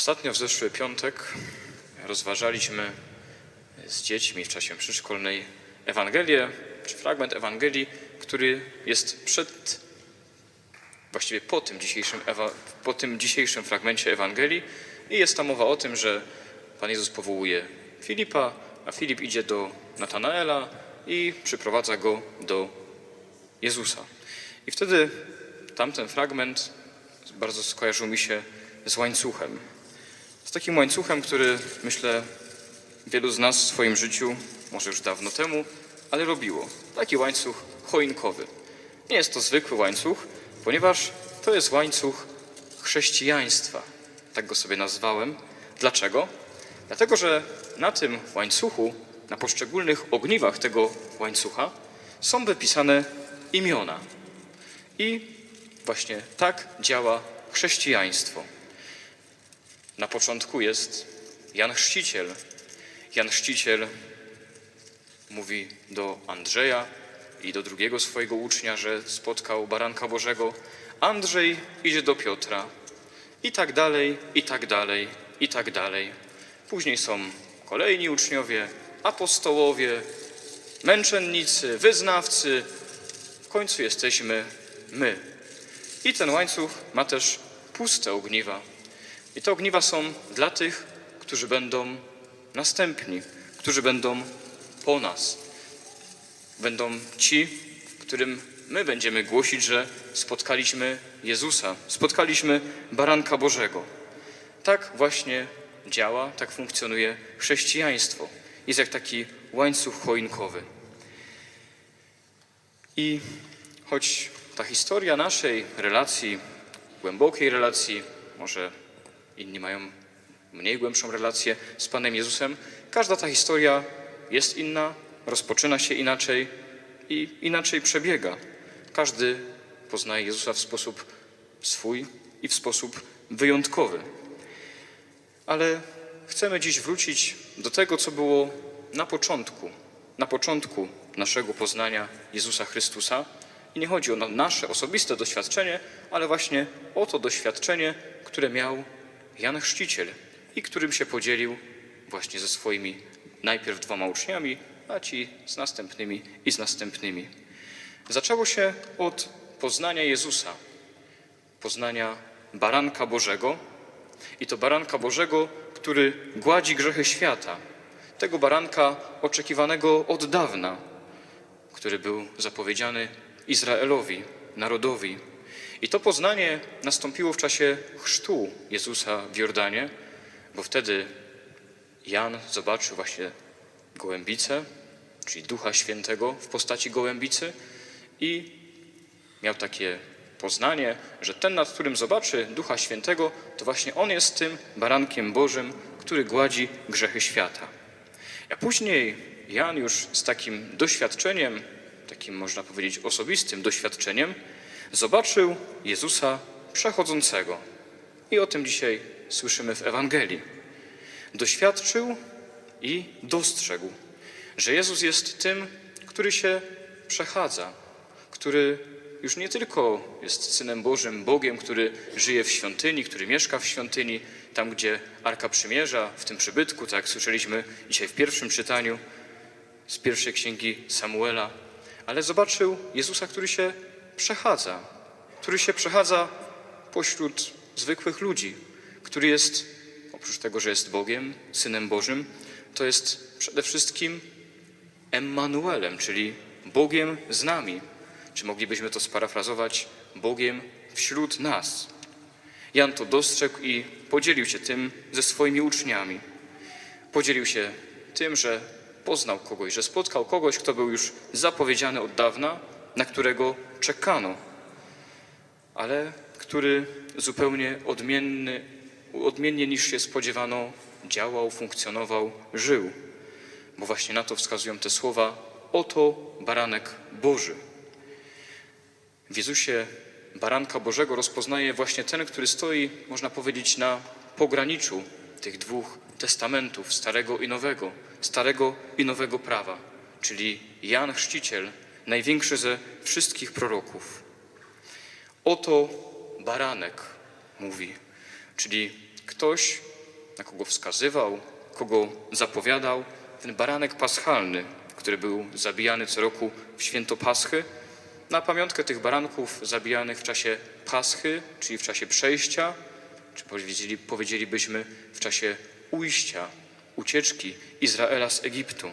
Ostatnio w zeszły piątek rozważaliśmy z dziećmi w czasie przedszkolnej Ewangelię, czy fragment Ewangelii, który jest przed, właściwie po tym dzisiejszym, po tym dzisiejszym fragmencie Ewangelii i jest tam mowa o tym, że Pan Jezus powołuje Filipa, a Filip idzie do Natanaela i przyprowadza go do Jezusa. I wtedy tamten fragment bardzo skojarzył mi się z łańcuchem. Z takim łańcuchem, który myślę wielu z nas w swoim życiu, może już dawno temu, ale robiło. Taki łańcuch choinkowy. Nie jest to zwykły łańcuch, ponieważ to jest łańcuch chrześcijaństwa. Tak go sobie nazwałem. Dlaczego? Dlatego, że na tym łańcuchu, na poszczególnych ogniwach tego łańcucha są wypisane imiona. I właśnie tak działa chrześcijaństwo. Na początku jest Jan Chrzciciel. Jan Chrzciciel mówi do Andrzeja i do drugiego swojego ucznia, że spotkał baranka Bożego. Andrzej idzie do Piotra. I tak dalej, i tak dalej, i tak dalej. Później są kolejni uczniowie, apostołowie, męczennicy, wyznawcy. W końcu jesteśmy my. I ten łańcuch ma też puste ogniwa. I te ogniwa są dla tych, którzy będą następni, którzy będą po nas. Będą ci, którym my będziemy głosić, że spotkaliśmy Jezusa, spotkaliśmy Baranka Bożego. Tak właśnie działa, tak funkcjonuje chrześcijaństwo. Jest jak taki łańcuch choinkowy. I choć ta historia naszej relacji, głębokiej relacji, może inni mają mniej głębszą relację z Panem Jezusem, każda ta historia jest inna, rozpoczyna się inaczej i inaczej przebiega. Każdy poznaje Jezusa w sposób swój i w sposób wyjątkowy. Ale chcemy dziś wrócić do tego, co było na początku, na początku naszego poznania Jezusa Chrystusa. I nie chodzi o na- nasze osobiste doświadczenie, ale właśnie o to doświadczenie, które miał Jan Chrzciciel i którym się podzielił właśnie ze swoimi najpierw dwoma uczniami, a ci z następnymi i z następnymi. Zaczęło się od poznania Jezusa, poznania Baranka Bożego i to Baranka Bożego, który gładzi grzechy świata. Tego baranka oczekiwanego od dawna, który był zapowiedziany Izraelowi, narodowi. I to poznanie nastąpiło w czasie chrztu Jezusa w Jordanie, bo wtedy Jan zobaczył właśnie gołębicę, czyli Ducha Świętego w postaci gołębicy i miał takie poznanie, że ten, nad którym zobaczy Ducha Świętego, to właśnie on jest tym barankiem Bożym, który gładzi grzechy świata. A później Jan już z takim doświadczeniem, takim można powiedzieć osobistym doświadczeniem, zobaczył Jezusa przechodzącego. I o tym dzisiaj słyszymy w Ewangelii. Doświadczył i dostrzegł, że Jezus jest tym, który się przechadza, który już nie tylko jest Synem Bożym, Bogiem, który żyje w świątyni, który mieszka w świątyni, tam gdzie Arka Przymierza, w tym przybytku, tak jak słyszeliśmy dzisiaj w pierwszym czytaniu z pierwszej księgi Samuela, ale zobaczył Jezusa, który się przechadza, który się przechadza pośród zwykłych ludzi, który jest, oprócz tego, że jest Bogiem, Synem Bożym, to jest przede wszystkim Emmanuelem, czyli Bogiem z nami. Czy moglibyśmy to sparafrazować? Bogiem wśród nas. Jan to dostrzegł i podzielił się tym ze swoimi uczniami. Podzielił się tym, że poznał kogoś, że spotkał kogoś, kto był już zapowiedziany od dawna, na którego czekano, ale który zupełnie odmienny, odmiennie niż się spodziewano, działał, funkcjonował, żył. Bo właśnie na to wskazują te słowa: Oto baranek Boży. W Jezusie baranka Bożego rozpoznaje właśnie ten, który stoi, można powiedzieć, na pograniczu tych dwóch testamentów, Starego i Nowego, Starego i Nowego Prawa, czyli Jan Chrzciciel, największy ze wszystkich proroków. Oto baranek, mówi, czyli ktoś, na kogo wskazywał, kogo zapowiadał, ten baranek paschalny, który był zabijany co roku w święto Paschy, na pamiątkę tych baranków zabijanych w czasie Paschy, czyli w czasie przejścia, czy powiedzieli, powiedzielibyśmy w czasie ujścia, ucieczki Izraela z Egiptu.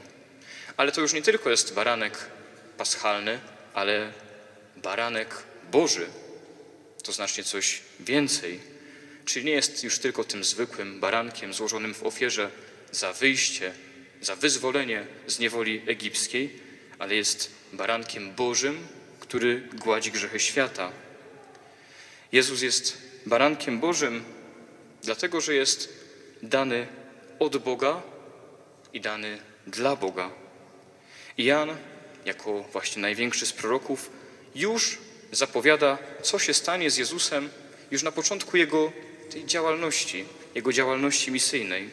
Ale to już nie tylko jest baranek paschalny, ale baranek Boży. To znacznie coś więcej. Czyli nie jest już tylko tym zwykłym barankiem złożonym w ofierze za wyjście, za wyzwolenie z niewoli egipskiej, ale jest barankiem Bożym, który gładzi grzechy świata. Jezus jest barankiem Bożym, dlatego że jest dany od Boga i dany dla Boga. I Jan, jako właśnie największy z proroków, już zapowiada, co się stanie z Jezusem już na początku jego tej działalności, jego działalności misyjnej.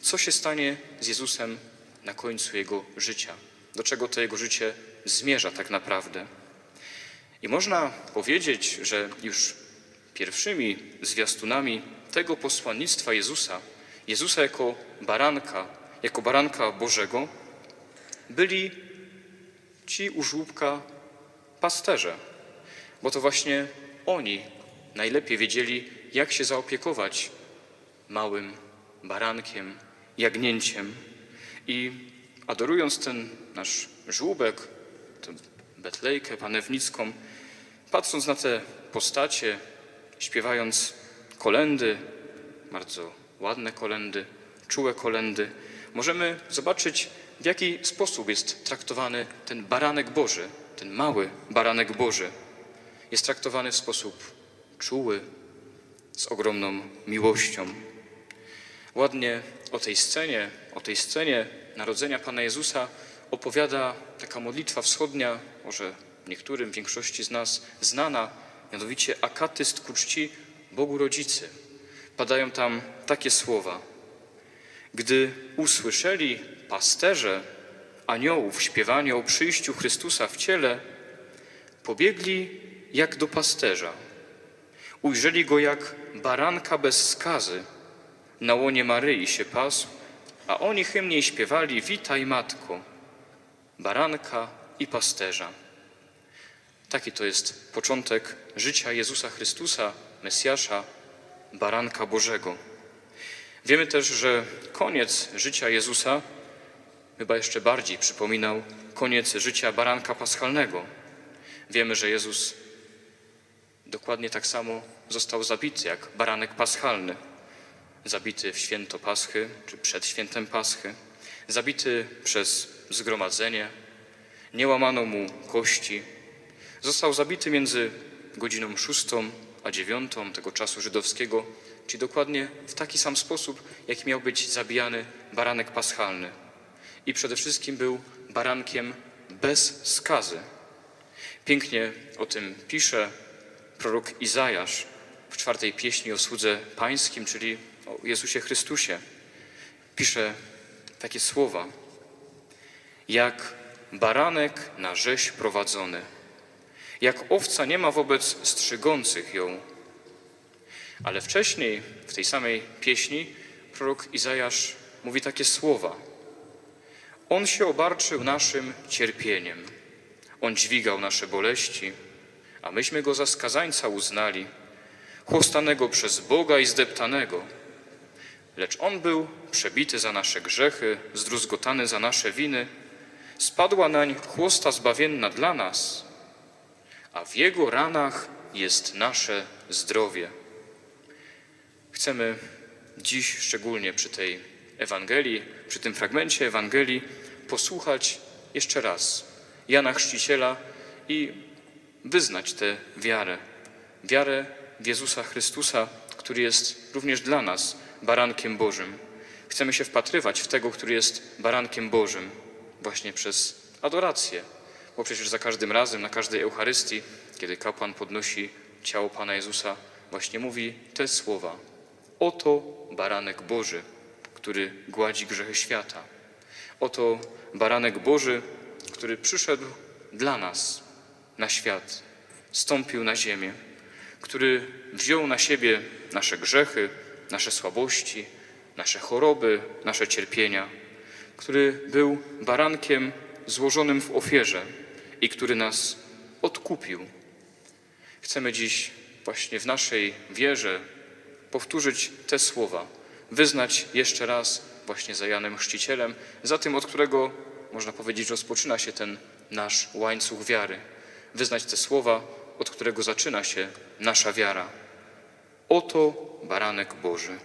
Co się stanie z Jezusem na końcu jego życia? Do czego to jego życie zmierza tak naprawdę? I można powiedzieć, że już pierwszymi zwiastunami tego posłannictwa Jezusa, Jezusa jako baranka, jako baranka Bożego, byli ci u żłóbka pasterze, bo to właśnie oni najlepiej wiedzieli, jak się zaopiekować małym barankiem, jagnięciem. I adorując ten nasz żłóbek, tę betlejkę panewnicką, patrząc na te postacie, śpiewając kolendy, bardzo ładne kolendy, czułe kolendy, możemy zobaczyć, w jaki sposób jest traktowany ten baranek Boży, ten mały baranek Boży. Jest traktowany w sposób czuły, z ogromną miłością. Ładnie o tej scenie, o tej scenie narodzenia Pana Jezusa opowiada taka modlitwa wschodnia, może niektórym, większości z nas znana, mianowicie akatyst ku czci Bogu Rodzicy. Padają tam takie słowa. Gdy usłyszeli pasterze aniołów śpiewanie o przyjściu Chrystusa w ciele, pobiegli jak do pasterza. Ujrzeli go jak baranka bez skazy, na łonie Maryi się pasł, a oni hymnie śpiewali Witaj Matko, baranka i pasterza. Taki to jest początek życia Jezusa Chrystusa, Mesjasza, baranka Bożego. Wiemy też, że koniec życia Jezusa chyba jeszcze bardziej przypominał koniec życia baranka paschalnego. Wiemy, że Jezus dokładnie tak samo został zabity jak baranek paschalny. Zabity w święto Paschy, czy przed świętem Paschy. Zabity przez zgromadzenie. Nie łamano mu kości. Został zabity między godziną szóstą a dziewiątą tego czasu żydowskiego, czyli dokładnie w taki sam sposób, jaki miał być zabijany baranek paschalny. I przede wszystkim był barankiem bez skazy. Pięknie o tym pisze prorok Izajasz w czwartej pieśni o słudze pańskim, czyli o Jezusie Chrystusie. Pisze takie słowa. Jak baranek na rzeź prowadzony, jak owca nie ma wobec strzygących ją. Ale wcześniej w tej samej pieśni prorok Izajasz mówi takie słowa. On się obarczył naszym cierpieniem. On dźwigał nasze boleści, a myśmy go za skazańca uznali, chłostanego przez Boga i zdeptanego. Lecz on był przebity za nasze grzechy, zdruzgotany za nasze winy. Spadła nań chłosta zbawienna dla nas, a w jego ranach jest nasze zdrowie. Chcemy dziś, szczególnie przy tej Ewangelii, przy tym fragmencie Ewangelii, posłuchać jeszcze raz Jana Chrzciciela i wyznać tę wiarę. Wiarę w Jezusa Chrystusa, który jest również dla nas barankiem Bożym. Chcemy się wpatrywać w tego, który jest barankiem Bożym, właśnie przez adorację, bo przecież za każdym razem, na każdej Eucharystii, kiedy kapłan podnosi ciało Pana Jezusa, właśnie mówi te słowa: Oto baranek Boży, który gładzi grzechy świata. Oto baranek Boży, który przyszedł dla nas na świat, stąpił na ziemię, który wziął na siebie nasze grzechy, nasze słabości, nasze choroby, nasze cierpienia, który był barankiem złożonym w ofierze i który nas odkupił. Chcemy dziś właśnie w naszej wierze powtórzyć te słowa, wyznać jeszcze raz właśnie za Janem Chrzcicielem, za tym, od którego można powiedzieć rozpoczyna się ten nasz łańcuch wiary. Wyznać te słowa, od którego zaczyna się nasza wiara. Oto baranek Boży.